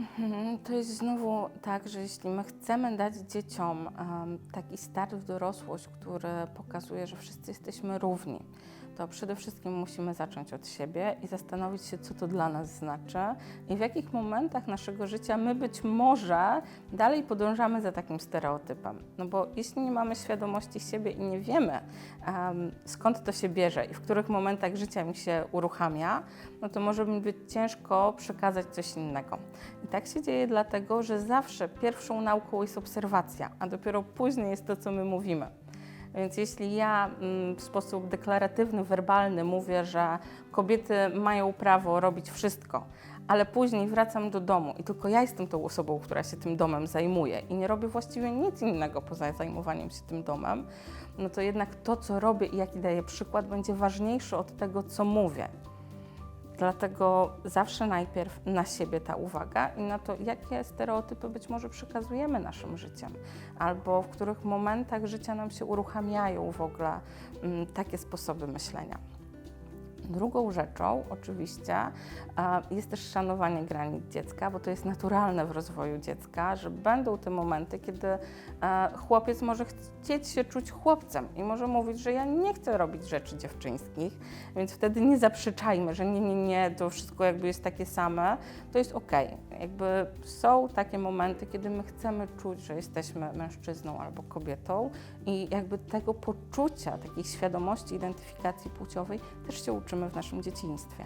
Mhm, To jest znowu tak, że jeśli my chcemy dać dzieciom taki start w dorosłość, który pokazuje, że wszyscy jesteśmy równi, to przede wszystkim musimy zacząć od siebie i zastanowić się, co to dla nas znaczy i w jakich momentach naszego życia my być może dalej podążamy za takim stereotypem. No bo jeśli nie mamy świadomości siebie i nie wiemy, em, skąd to się bierze i w których momentach życia mi się uruchamia, no to może mi być ciężko przekazać coś innego. Tak się dzieje dlatego, że zawsze pierwszą nauką jest obserwacja, a dopiero później jest to, co my mówimy. Więc jeśli ja mm, w sposób deklaratywny, werbalny mówię, że kobiety mają prawo robić wszystko, ale później wracam do domu i tylko ja jestem tą osobą, która się tym domem zajmuje i nie robię właściwie nic innego poza zajmowaniem się tym domem, no to jednak to, co robię i jaki daję przykład, będzie ważniejszy od tego, co mówię. Dlatego zawsze najpierw na siebie ta uwaga i na to, jakie stereotypy być może przekazujemy naszym życiem, albo w których momentach życia nam się uruchamiają w ogóle mm, takie sposoby myślenia. Drugą rzeczą oczywiście jest też szanowanie granic dziecka, bo to jest naturalne w rozwoju dziecka, że będą te momenty, kiedy e, chłopiec może chcieć się czuć chłopcem i może mówić, że ja nie chcę robić rzeczy dziewczyńskich, więc wtedy nie zaprzeczajmy, że nie, nie, nie, to wszystko jakby jest takie same, to jest okej. Jakby są takie momenty, kiedy my chcemy czuć, że jesteśmy mężczyzną albo kobietą i jakby tego poczucia, takiej świadomości identyfikacji płciowej też się w naszym dzieciństwie.